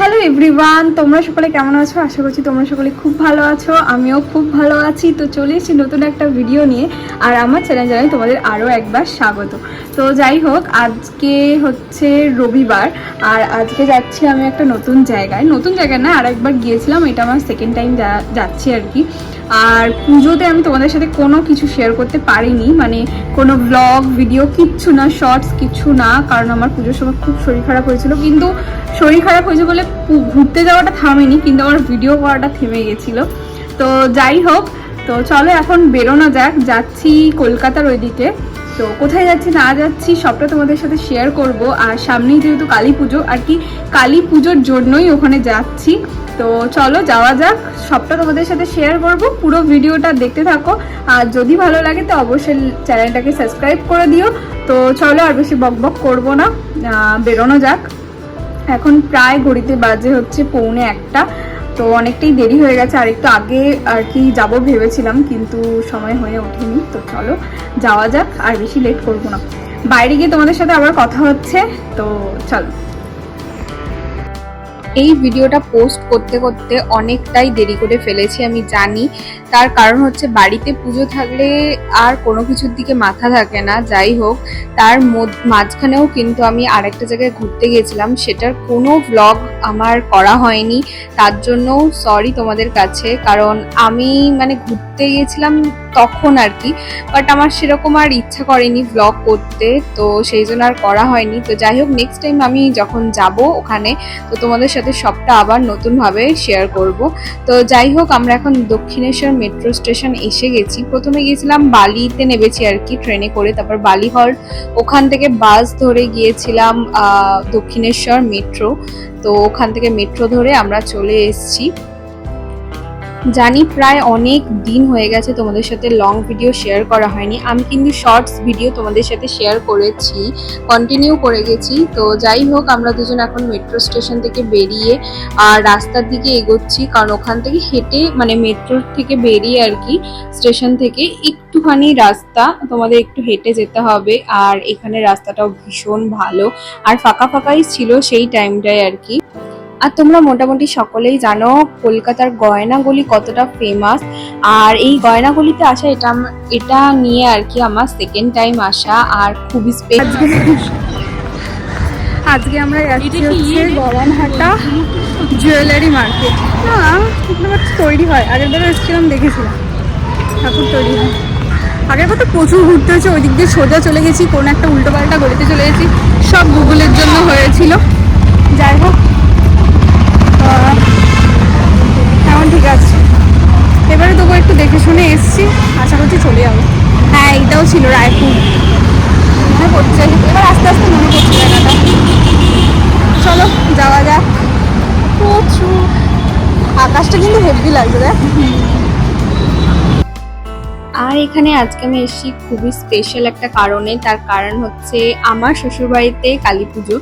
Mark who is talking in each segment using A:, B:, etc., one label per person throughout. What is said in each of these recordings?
A: Hello everyone তোমরা সকলে কেমন আছো? আশা করছি তোমরা সকলে খুব ভালো আছো, আমিও খুব ভালো আছি। তো চলে এসেছি নতুন একটা ভিডিও নিয়ে, আর আমার চ্যানেল জানাই তোমাদের আরও একবার স্বাগত। তো যাই হোক, আজকে হচ্ছে রবিবার, আর আজকে যাচ্ছি আমি একটা নতুন জায়গায়। নতুন জায়গায় না আর একবার গিয়েছিলাম, এটা আমার সেকেন্ড টাইম যাচ্ছি আর কি। আর পুজোতে আমি তোমাদের সাথে কোনো কিছু শেয়ার করতে পারিনি। মানে কোনো ব্লগ ভিডিও কিচ্ছু না শর্টস কিছু না, কারণ আমার পুজোর সময় খুব শরীর খারাপ হয়েছিল। কিন্তু শরীর খারাপ হয়েছে বলে ঘুরতে যাওয়াটা থামেনি, কিন্তু আমার ভিডিও করাটা থেমে গেছিল। তো যাই হোক, তো চলো এখন বেরোনো যাক। যাচ্ছি কলকাতার ওইদিকে। তো কোথায় যাচ্ছি না যাচ্ছি সবটা তোমাদের সাথে শেয়ার করব। আর সামনেই যেহেতু কালী পুজো, আর কি কালী পুজোর জন্যই ওখানে যাচ্ছি। তো চলো যাওয়া যাক। সবটা তোমাদের সাথে শেয়ার করব। পুরো ভিডিওটা দেখতে থাকো। আর যদি ভালো লাগে তো অবশ্যই চ্যানেলটাকে সাবস্ক্রাইব করে দিও। তো চলো আর বেশি বক বক করব না। বেরোনো যাক। এখন প্রায় ঘড়িতে বাজে হচ্ছে পৌনে একটা। তো অনেকটাই দেরি হয়ে গেছে। আর একটু আগে আর কি যাব ভেবেছিলাম, কিন্তু সময় হয়ে ওঠেনি। তো চলো যাওয়া যাক। আর বেশি লেট করব না। বাইরে গিয়ে তোমাদের সাথে আবার কথা হচ্ছে। তো চলো।
B: এই ভিডিওটা পোস্ট করতে করতে অনেকটাই দেরি করে ফেলেছি আমি জানি। তার কারণ হচ্ছে বাড়িতে পুজো থাকলে আর কোনো কিছুর দিকে মাথা থাকে না, যাই হোক। তার মাঝখানেও কিন্তু আমি আরেকটা জায়গায় ঘুরতে গেছিলাম সেটার কোনো ব্লগ আমার করা হয়নি। তার জন্য সরি তোমাদের কাছে, কারণ আমি মানে ঘুরতে গেছিলাম তখন আর কি বাট আমার সেরকম আর ইচ্ছা করেনি ব্লগ করতে, তো সেই জন্য আর করা হয়নি। তো যাই হোক নেক্সট টাইম আমি যখন যাব ওখানে, তো তোমাদের সাথে সবটা আবার নতুনভাবে শেয়ার করব। তো যাই হোক, আমরা এখন দক্ষিণেশ্বর মেট্রো স্টেশন এসে গেছি। প্রথমে গিয়েছিলাম বালিতে নেবেছি আর কি ট্রেনে করে তারপর বালি হল ওখান থেকে বাস ধরে গিয়েছিলাম দক্ষিণেশ্বর মেট্রো তো ওখান থেকে মেট্রো ধরে আমরা চলে এসেছি। জানি প্রায় অনেক দিন হয়ে গেছে তোমাদের সাথে লং ভিডিও শেয়ার করা হয়নি। আমি কিন্তু শর্টস ভিডিও তোমাদের সাথে শেয়ার করেছি কন্টিনিউ করে গেছি। তো যাই হোক, আমরা দুজন এখন মেট্রো স্টেশন থেকে বেরিয়ে আর রাস্তার দিকে এগোচ্ছি। কারণ ওখান থেকে হেঁটে মানে মেট্রো থেকে বেরিয়ে আর কি স্টেশন থেকে একটুখানি রাস্তা তোমাদের একটু হেঁটে যেতে হবে। আর এখানে রাস্তাটাও ভীষণ ভালো। আর ফাঁকা ফাঁকাই ছিল সেই টাইমটায় আর কি। আর তোমরা মোটামুটি সকলেই জানো কলকাতার গয়নাগুলি কতটা ফেমাস আর এই গয়নাগুলিতে আসা এটা এটা নিয়ে আর কি আমার সেকেন্ড টাইম আসা আর খুবই স্পেশাল
A: আজকে আমরা যাচ্ছি হচ্ছে গরমহাটা জুয়েলারি মার্কেট না তৈরি হয়। আগের বারে এসেছিলাম দেখেছিলাম। ঠাকুর তৈরি হয়। আগের বার তো প্রচুর ঘুরতে হয়েছে ওই দিক দিয়ে সোজা চলে গেছি কোন একটা উল্টো পাল্টা গলিতে চলে গেছি সব গুগলের জন্য হয়েছিল। যাই হোক এখন ঠিক আছে। এবারে তবু একটু দেখে শুনে এসছি, আশা করছি চলে যাব। হ্যাঁ এইটাও ছিল রায়পুর। মনে পড়ছে, এবার আস্তে আস্তে মনে পড়ছে জায়গাটা। চলো, যাওয়া যাক। প্রচুর। আকাশটা কিন্তু হেভি লাগছে, দেখ।
B: এখানে আজকে আমি এসেছি খুবই স্পেশাল একটা কারণে। তার কারণ হচ্ছে আমার শ্বশুরবাড়িতে কালী পুজো।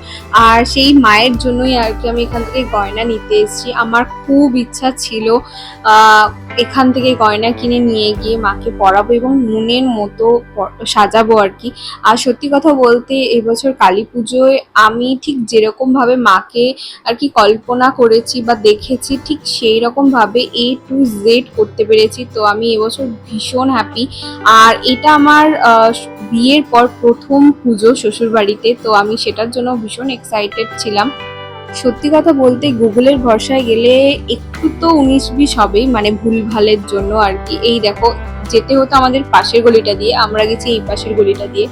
B: আর সেই মায়ের জন্যই আর কি আমি এখান থেকে গয়না নিতে এসেছি। আমার খুব ইচ্ছা ছিল এখান থেকে গয়না কিনে নিয়ে গিয়ে মাকে পরাবো এবং মনের মতো সাজাবো আর কি। আর সত্যি কথা বলতে এবছর কালী পুজোয় আমি ঠিক যেরকম ভাবে মাকে আর কি কল্পনা করেছি বা দেখেছি, ঠিক সেই রকম ভাবে এ টু জেড করতে পেরেছি। তো আমি এবছর ভীষণ হ্যাপি আর এটা আমার বিয়ের পর প্রথম পুজো শ্বশুর বাড়িতে তো আমি সেটার জন্য ভীষণ এক্সাইটেড ছিলাম। সত্যি কথা বলতে গুগলের ভরসায় গেলে একটু তো উনিশ বিশ হবেই মানে ভুলভালের জন্য আর কি। এই দেখো, যেতে হতো আমাদের পাশের গলিটা দিয়ে, আমরা গেছি এই পাশের গলিটা দিয়ে।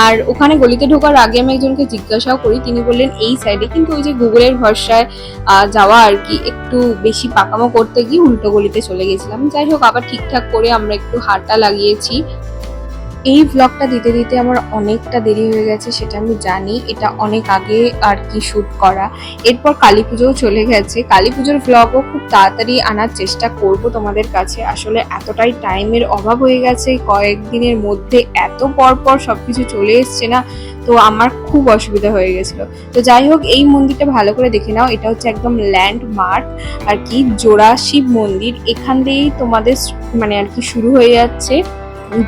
B: আর ওখানে গলিতে ঢোকার আগে আমি একজনকে জিজ্ঞাসাও করি, তিনি বললেন, এই সাইডে কিন্তু ওই যে গুগলের ভরসায় যাওয়া আর কি, একটু বেশি পাকামো করতে গিয়ে উল্টো গলিতে চলে গেছিলাম। যাই হোক, আবার ঠিকঠাক করে আমরা একটু হাঁটা লাগিয়েছি। এই ভ্লগটা দিতে দিতে আমার অনেকটা দেরি হয়ে গেছে, সেটা আমি জানি। এটা অনেক আগে আর কি শ্যুট করা। এরপর কালী পুজোও চলে গেছে। কালী পুজোর ব্লগও খুব তাড়াতাড়ি আনার চেষ্টা করব তোমাদের কাছে। আসলে এতটাই টাইমের অভাব হয়ে গেছে কয়েকদিনের মধ্যে এত পর পর সব কিছু চলে এসছে না, তো আমার খুব অসুবিধা হয়ে গেছিল। তো যাই হোক, এই মন্দিরটা ভালো করে দেখে নাও। এটা হচ্ছে একদম ল্যান্ডমার্ক আর কি জোড়া শিব মন্দির। এখান দিয়েই তোমাদের মানে আর কি শুরু হয়ে যাচ্ছে।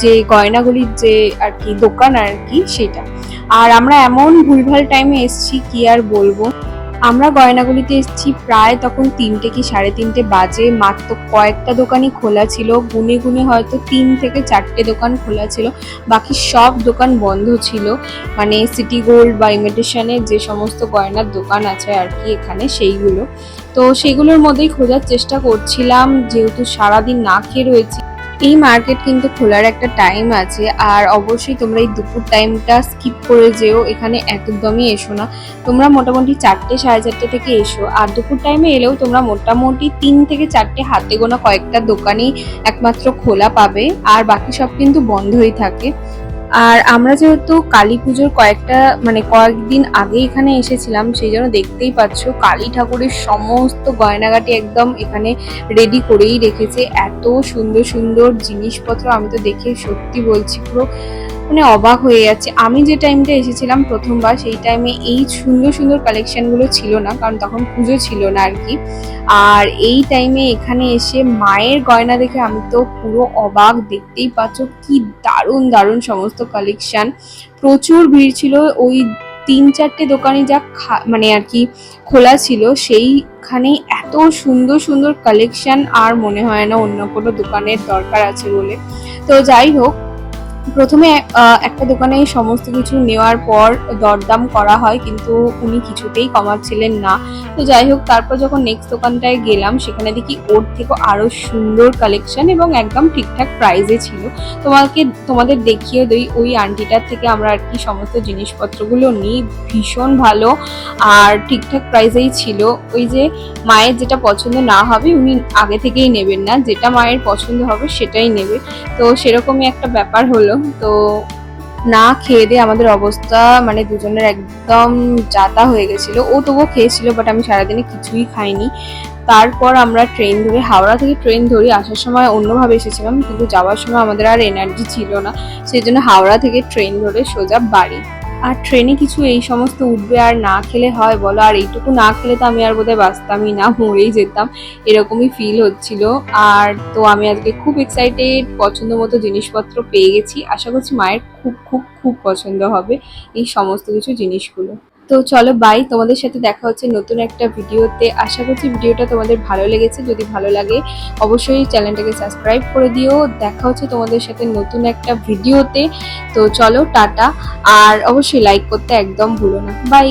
B: যে গয়নাগুলির যে আর কি দোকান আর কি সেটা। আর আমরা এমন ভুলভাল টাইমে এসেছি, কি আর বলব? আমরা গয়নাগুলিতে এসেছি প্রায় তখন তিনটে কি সাড়ে তিনটে বাজে, মাত্র কয়েকটা দোকানই খোলা ছিল। গুনে গুনে হয়তো তিন থেকে চারটে দোকান খোলা ছিল। বাকি সব দোকান বন্ধ ছিল। মানে সিটি গোল্ড বা ইমিটেশনের যে সমস্ত গয়নার দোকান আছে আর কি এখানে সেইগুলো। তো সেগুলোর মধ্যেই খোঁজার চেষ্টা করছিলাম, যেহেতু সারাদিন না খেয়ে রয়েছি। এই মার্কেট কিন্তু খোলার একটা টাইম আছে, আর অবশ্যই তোমরা এই দুপুর টাইমটা স্কিপ করে যেও, এখানে একদমই এসো না। তোমরা মোটামুটি চারটে সাড়ে চারটে থেকে এসো, আর দুপুর টাইমে এলেও তোমরা মোটামুটি তিন থেকে চারটে হাতে গোনা কয়েকটা দোকানই একমাত্র খোলা পাবে, আর বাকি সব কিন্তু বন্ধই থাকে। আর আমরা যেহেতু কালী পুজোর কয়েকটা মানে কয়েকদিন আগে এখানে এসেছিলাম, সেই জন্য দেখতেই পাচ্ছ কালী ঠাকুরের সমস্ত গয়নাগাটি একদম এখানে রেডি করেই রেখেছে। এত সুন্দর সুন্দর জিনিসপত্র আমি তো দেখে সত্যি বলছি পুরো মানে অবাক হয়ে যাচ্ছে। আমি যে টাইমটা এসেছিলাম প্রথমবার, সেই টাইমে এই সুন্দর সুন্দর কালেকশনগুলো ছিল না, কারণ তখন পুজো ছিল না আর কি। আর এই টাইমে এখানে এসে মায়ের গয়না দেখে আমি তো পুরো অবাক, দেখতেই পাচ্ছ কি দারুণ দারুণ সমস্ত কালেকশান প্রচুর ভিড় ছিল। ওই তিন চারটে দোকানে যা মানে আর কি খোলা ছিল সেইখানে এত সুন্দর সুন্দর কালেকশান আর মনে হয় না অন্য কোনো দোকানের দরকার আছে বলে। তো যাই হোক প্রথমে একটা দোকানে সমস্ত কিছু নেওয়ার পর দরদাম করা হয়, কিন্তু উনি কিছুতেই কমাচ্ছিলেন না। তো যাই হোক, তারপর যখন নেক্সট দোকানটায় গেলাম, সেখানে দেখি ওর থেকে আরও সুন্দর কালেকশন এবং একদম ঠিকঠাক প্রাইসে ছিল। তোমাকে, তোমাদের দেখিয়ে দিই, ওই আন্টিটার থেকে আমরা আর কি সমস্ত জিনিসপত্রগুলো নিই। ভীষণ ভালো আর ঠিকঠাক প্রাইজেই ছিল। ওই যে মায়ের যেটা পছন্দ না হবে, উনি আগে থেকেই নেবেন না। যেটা মায়ের পছন্দ হবে, সেটাই নেবে। তো সেরকমই একটা ব্যাপার হলো। তো না খেয়ে দিয়ে আমাদের অবস্থা মানে দুজনের একদম যাতা হয়ে গেছিল। ও তবুও খেয়েছিল বাট আমি সারাদিনে কিছুই খাইনি। তারপর আমরা ট্রেন ধরে, হাওড়া থেকে ট্রেন ধরে আসার সময় অন্যভাবে এসেছিলাম, কিন্তু যাওয়ার সময় আমাদের আর এনার্জি ছিল না। সেই জন্য হাওড়া থেকে ট্রেন ধরে সোজা বাড়ি। আর ট্রেনে কিছু এই সমস্ত উঠবে আর না খেলে হয় বলো, আর এইটুকু না খেলে তো আমি আর বোধহয় বাঁচতামই না, মরেই যেতাম। এরকমই ফিল হচ্ছিল। আর তো আমি আজকে খুব এক্সাইটেড পছন্দ মতো জিনিসপত্র পেয়ে গেছি। আশা করছি মায়ের খুব খুব খুব পছন্দ হবে এই সমস্ত কিছু জিনিসগুলো। তো চলো বাই তোমাদের সাথে দেখা হচ্ছে নতুন একটা ভিডিওতে। আশা করছি ভিডিওটা তোমাদের ভালো লেগেছে। যদি ভালো লাগে, অবশ্যই চ্যানেলটাকে সাবস্ক্রাইব করে দিও। দেখা হচ্ছে তোমাদের সাথে নতুন একটা ভিডিওতে। তো চলো, টাটা। আর অবশ্যই লাইক করতে একদম ভুলো না। বাই